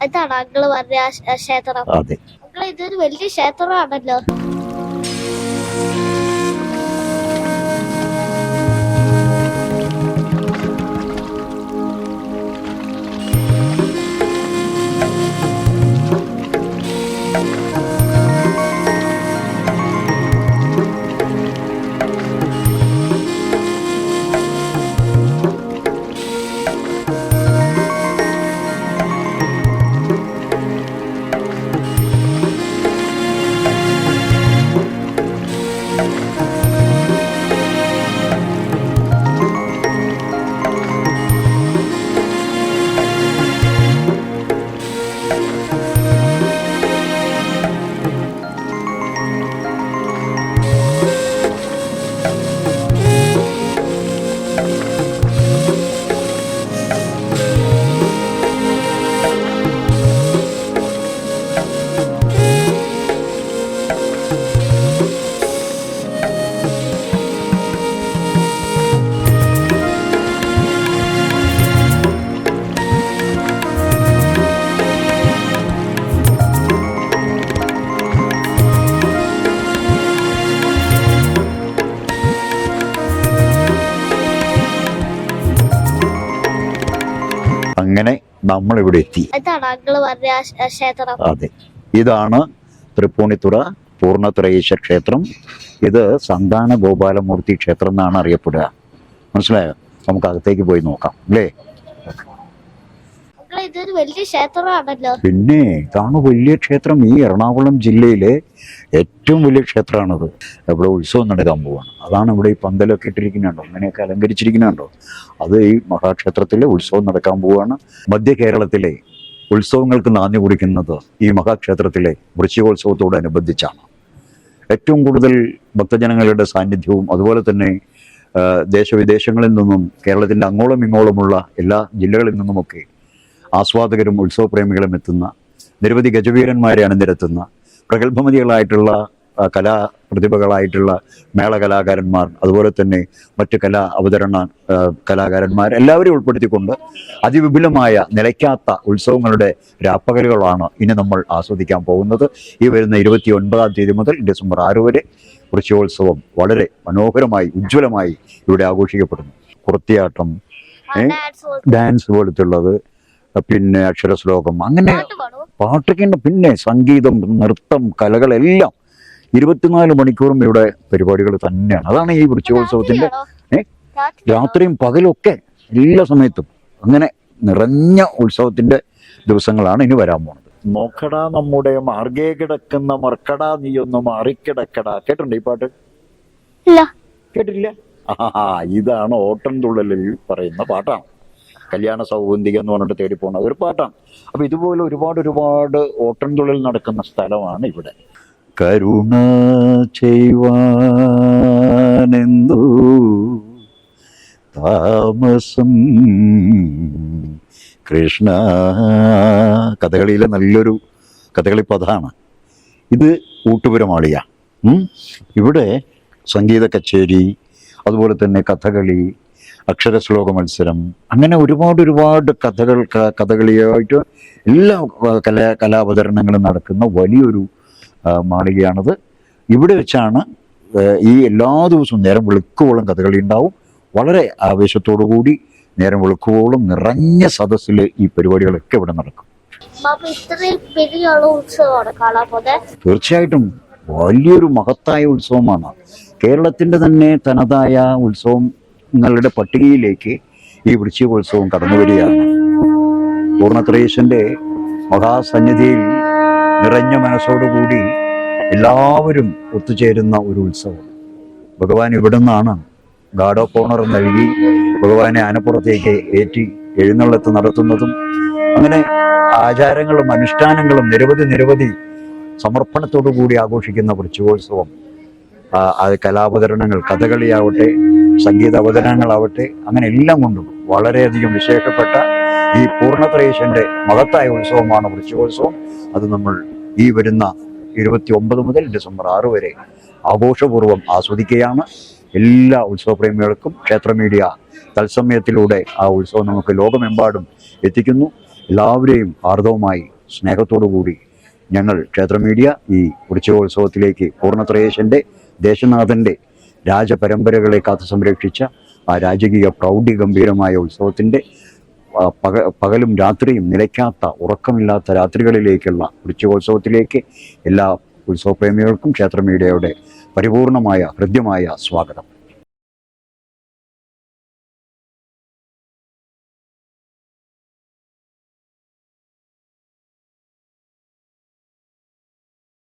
ഇതാണ് അങ്കിൾ പറഞ്ഞ ക്ഷേത്രം. അങ്കിൾ ഇതൊരു വലിയ ക്ഷേത്രമാണല്ലോ. അങ്ങനെ നമ്മൾ ഇവിടെ എത്തി. അതെ ഇതാണ് തൃപ്പൂണിത്തുറ പൂർണത്രയേശ്വര ക്ഷേത്രം. ഇത് സന്താന ഗോപാലമൂർത്തി ക്ഷേത്രം എന്നാണ് അറിയപ്പെടുക. മനസ്സിലായോ? നമുക്ക് അകത്തേക്ക് പോയി നോക്കാം അല്ലേ? ഇതൊരു വലിയ ക്ഷേത്രമാണല്ലോ. പിന്നെ ഇതാണ് വലിയ ക്ഷേത്രം. ഈ എറണാകുളം ജില്ലയിലെ ഏറ്റവും വലിയ ക്ഷേത്രമാണത്. ഇവിടെ ഉത്സവം നടക്കാൻ പോവാണ്. അതാണ് ഇവിടെ ഈ പന്തലൊക്കെ ഇട്ടിരിക്കുന്നുണ്ടോ? അങ്ങനെയൊക്കെ അലങ്കരിച്ചിരിക്കുന്നുണ്ടോ? അത് ഈ മഹാക്ഷേത്രത്തിലെ ഉത്സവം നടക്കാൻ പോവാണ്. മധ്യ കേരളത്തിലെ ഉത്സവങ്ങൾക്ക് നാന്ദി കുറിക്കുന്നത് ഈ മഹാക്ഷേത്രത്തിലെ വൃശ്ചികോത്സവത്തോടനുബന്ധിച്ചാണ്. ഏറ്റവും കൂടുതൽ ഭക്തജനങ്ങളുടെ സാന്നിധ്യവും അതുപോലെ തന്നെ ദേശവിദേശങ്ങളിൽ നിന്നും കേരളത്തിന്റെ അങ്ങോളം ഇങ്ങോളമുള്ള എല്ലാ ജില്ലകളിൽ നിന്നുമൊക്കെ ആസ്വാദകരും ഉത്സവപ്രേമികളും എത്തുന്ന നിരവധി ഗജവീരന്മാരെ അണിനിരത്തുന്ന പ്രഗത്ഭമതികളായിട്ടുള്ള കലാ പ്രതിഭകളായിട്ടുള്ള മേള കലാകാരന്മാർ അതുപോലെ തന്നെ മറ്റ് കലാ അവതരണ കലാകാരന്മാർ എല്ലാവരെയും ഉൾപ്പെടുത്തിക്കൊണ്ട് അതിവിപുലമായ നിലയ്ക്കാത്ത ഉത്സവങ്ങളുടെ രാപ്പകലുകളാണ് ഇനി നമ്മൾ ആസ്വദിക്കാൻ പോകുന്നത്. ഈ വരുന്ന ഇരുപത്തി ഒൻപതാം തീയതി മുതൽ ഡിസംബർ ആറ് വരെ വൃശ്ചോത്സവം വളരെ മനോഹരമായി ഉജ്ജ്വലമായി ഇവിടെ ആഘോഷിക്കപ്പെടുന്നു. കുറത്തിയാട്ടം ഡാൻസ് പോലെ. ഡാൻസ് പോലത്തുള്ളത്. പിന്നെ അക്ഷരശ്ലോകം അങ്ങനെ? പാട്ടൊക്കെ പിന്നെ സംഗീതം നൃത്തം കലകളെല്ലാം ഇരുപത്തിനാല് മണിക്കൂറും ഇവിടെ പരിപാടികൾ തന്നെയാണ്. അതാണ് ഈ വൃക്ഷോത്സവത്തിന്റെ? രാത്രിയും പകലൊക്കെ എല്ലാ സമയത്തും അങ്ങനെ നിറഞ്ഞ ഉത്സവത്തിന്റെ ദിവസങ്ങളാണ് ഇനി വരാൻ പോണത്. നോക്കടാ നമ്മുടെ മാർഗേ കിടക്കുന്ന മർക്കടാ നീ ഒന്ന് മാറിക്കിടക്കടാ. കേട്ടിട്ടുണ്ട് ഈ പാട്ട്? കേട്ടിട്ടില്ല? കേട്ടില്ല ആ ഇതാണ് ഓട്ടം തുള്ളലിൽ പറയുന്ന പാട്ടാണ്. കല്യാണ സൗഗന്ധിക എന്ന് പറഞ്ഞിട്ട് തേടി പോകുന്ന ഒരു പാട്ടാണ്. അപ്പൊ ഇതുപോലെ ഒരുപാട് ഒരുപാട് ഓട്ടൻതുള്ളിൽ നടക്കുന്ന സ്ഥലമാണ് ഇവിടെ. കരുണ ചെയ്യുവാനെന്തു താമസം കൃഷ്ണ. കഥകളിയിലെ നല്ലൊരു കഥകളി പദമാണ് ഇത് ഊട്ടുപുരമാളിയ. ഇവിടെ സംഗീത കച്ചേരി അതുപോലെ തന്നെ കഥകളി അക്ഷരശ്ലോക മത്സരം. അങ്ങനെ ഒരുപാട് ഒരുപാട് കഥകൾ കഥകളിയായിട്ട് എല്ലാ കല കലാ കലാവതരണങ്ങളും നടക്കുന്ന വലിയൊരു മാളികയാണത്. ഇവിടെ വെച്ചാണ് ഈ എല്ലാ ദിവസവും നേരം വെളുക്കുവോളം കഥകളി ഉണ്ടാവും. വളരെ ആവേശത്തോടു കൂടി നേരം വെളുക്കുവോളം നിറഞ്ഞ സദസ്സിൽ ഈ പരിപാടികളൊക്കെ ഇവിടെ നടക്കും. തീർച്ചയായിട്ടും വലിയൊരു മഹത്തായ ഉത്സവമാണ്. കേരളത്തിന്റെ തന്നെ തനതായ ഉത്സവങ്ങളുടെ പട്ടികയിലേക്ക് ഈ വൃശ്ചികോത്സവം കടന്നു വരികയാണ്. പൂർണത്രേശന്റെ മഹാസന്നിധിയിൽ നിറഞ്ഞ മനസ്സോടുകൂടി എല്ലാവരും ഒത്തുചേരുന്ന ഒരു ഉത്സവം. ഭഗവാൻ ഇവിടെ നിന്നാണ് ഗാർഡ് ഓഫ് ഓണർ നൽകി ഭഗവാനെ ആനപ്പുറത്തേക്ക് ഏറ്റി എഴുന്നള്ളത്ത് നടത്തുന്നതും അങ്ങനെ ആചാരങ്ങളും അനുഷ്ഠാനങ്ങളും നിരവധി നിരവധി സമർപ്പണത്തോടു കൂടി ആഘോഷിക്കുന്ന വൃശ്ചികോത്സവം. കലാവതരണങ്ങൾ കഥകളിയാവട്ടെ സംഗീത അവതരണങ്ങളാവട്ടെ അങ്ങനെ എല്ലാം കൊണ്ടും വളരെയധികം വിശേഷപ്പെട്ട ഈ പൂർണത്രയേശന്റെ മഹത്തായ ഉത്സവമാണ് വൃശ്ചികോത്സവം അത് നമ്മൾ ഈ വരുന്ന ഇരുപത്തി ഒമ്പത് മുതൽ ഡിസംബർ ആറ് വരെ ആഘോഷപൂർവം ആസ്വദിക്കുകയാണ്. എല്ലാ ഉത്സവപ്രേമികൾക്കും ക്ഷേത്ര മീഡിയ തത്സമയത്തിലൂടെ ആ ഉത്സവം നമുക്ക് ലോകമെമ്പാടും എത്തിക്കുന്നു. എല്ലാവരെയും ആർദവമായി സ്നേഹത്തോടു കൂടി ഞങ്ങൾ ക്ഷേത്ര മീഡിയ ഈ ഉത്സവോത്സവത്തിലേക്ക് പൂർണത്രയേശന്റെ ദേശനാഥന്റെ രാജപരമ്പരകളെ കാത്തു സംരക്ഷിച്ച ആ രാജകീയ പ്രൗഢി ഗംഭീരമായ ഉത്സവത്തിന്റെ പക പകലും രാത്രിയും നിലയ്ക്കാത്ത ഉറക്കമില്ലാത്ത രാത്രികളിലേക്കുള്ള വൃശ്ചികോത്സവത്തിലേക്ക് എല്ലാ ഉത്സവപ്രേമികൾക്കും ക്ഷേത്രമീഡിയയുടെ പരിപൂർണമായ ഹൃദ്യമായ സ്വാഗതം.